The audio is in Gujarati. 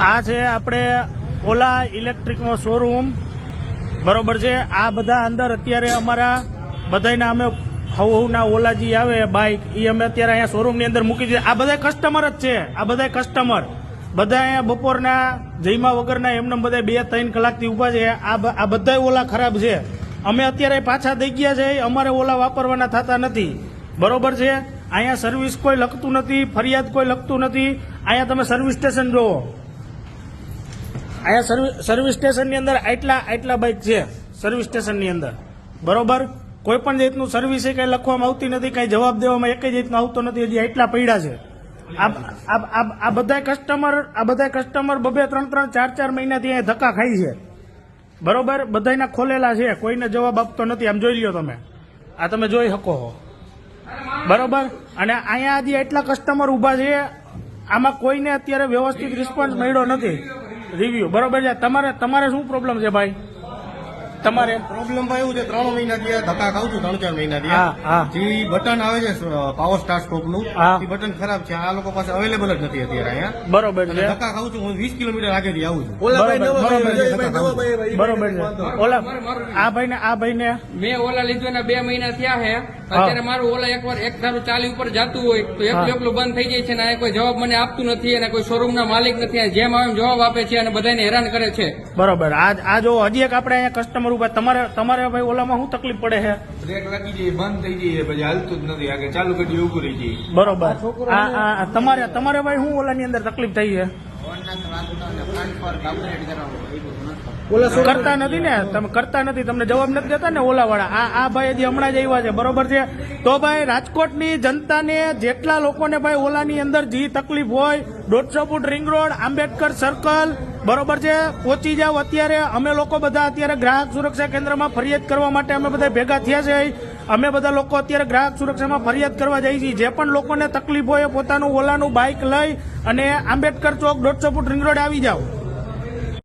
આ છે આપણે ઓલા ઇલેક્ટ્રિકનો શોરૂમ બરોબર છે? આ બધા અંદર અત્યારે અમારા બધાના અમે હવ હવના ઓલાજી આવે બાઇક એ અમે અત્યારે અહીંયા શોરૂમની અંદર મૂકી દીધી. આ બધા કસ્ટમર જ છે. આ બધા કસ્ટમર બધા અહીંયા બપોરના જઈમા વગરના એમને બધા બે ત્રણ કલાકથી ઊભા છે. આ બધા ઓલા ખરાબ છે. અમે અત્યારે પાછા દઈ ગયા છે. અમારે ઓલા વાપરવાના થતા નથી. બરોબર છે? અહીંયા સર્વિસ કોઈ લખતું નથી, ફરિયાદ કોઈ લખતું નથી. અહીંયા તમે સર્વિસ સ્ટેશન જોવો અહીંયા સર્વિસ સ્ટેશનની અંદર આટલા આટલા બાઇક છે, સર્વિસ સ્ટેશનની અંદર. બરોબર? કોઈ પણ જાતનું સર્વિસ એ કંઈ લખવામાં આવતી નથી, કંઈ જવાબ દેવામાં એક જ જાતનો આવતો નથી, હજી આટલા પૈડા છે. આ બધા કસ્ટમર આ બધા કસ્ટમર બબે ત્રણ ત્રણ, ચાર ચાર મહિનાથી અહીંયા ધક્કા ખાઈ છે. બરોબર? બધાના ખોલેલા છે, કોઈને જવાબ આપતો નથી, આમ જોઈ લ્યો તમે. આ તમે જોઈ શકો હો. બરોબર? અને અહીંયા હજી એટલા કસ્ટમર ઊભા છે, આમાં કોઈને અત્યારે વ્યવસ્થિત રિસ્પોન્સ મળ્યો નથી. રિવ્યુ બરોબર છે? તમારે તમારે શું પ્રોબ્લેમ છે ભાઈ? તમારે? પ્રોબ્લેમ એવું છે ત્રણ મહિના થી ધક્કા ખાઉં છું ત્રણ ચાર મહિના હા. જે બટન આવે છે પાવર સ્ટાર સ્ટોપનું એ બટન ખરાબ છે. આ લોકો પાસે અવેલેબલ જ નથી અત્યારે અહીંયા. બરોબર છે. ધક્કા ખાઉં છું હું વીસ કિલોમીટર આગળથી આવું છું. બરોબર છે. ઓલા આ ભાઈને આ ભાઈને? મેં ઓલા લીધો એના બે મહિના થયા હે. અત્યારે મારું ઓલા એકવાર એક ધારું ચાલી ઉપર જતું હોય તો એકલું એકલું બંધ થઈ જાય છે અને આ કોઈ જવાબ મને આપતું નથી અને કોઈ શોરૂમ ના માલિક નથી. જેમ આવે જવાબ આપે છે અને બધાને હેરાન કરે છે. બરોબર. આ જો હજી એક આપણે અહીંયા કસ્ટમર ઊભા તમારે તમારે ભાઈ ઓલામાં શું તકલીફ પડે છે? બ્રેક લાગી જાય બંધ થઈ જાય પછી હાલતું જ નથી. આગળ ચાલુ કરી ઉભું રહી જઈએ બરોબર. આ આ આ તમારે તમારે ભાઈ શું ઓલાની અંદર તકલીફ થઈ છે? કરતા નથી ને તમે કરતા નથી તમને જવાબ નથી દેતા ને ઓલા વાળા આ આ ભાઈ હજી હમણાં જ આવ્યા છે બરોબર છે? તો ભાઈ રાજકોટની જનતાને જેટલા લોકોને ભાઈ ઓલાની અંદર જે તકલીફ હોય દોઢસો foot ring road Ambedkar circle બરોબર છે? પહોંચી જાવ અત્યારે. અમે લોકો બધા અત્યારે ગ્રાહક સુરક્ષા કેન્દ્રમાં ફરિયાદ કરવા માટે અમે બધા ભેગા થયા છે. અમે બધા લોકો અત્યારે ગ્રાહક સુરક્ષામાં ફરિયાદ કરવા જઈએ છીએ. જે પણ લોકોને તકલીફ હોય પોતાનું ઓલાનું બાઇક લઈ અને આંબેડકર ચોક દોઢસો ફૂટ રિંગ રોડ આવી જાઓ.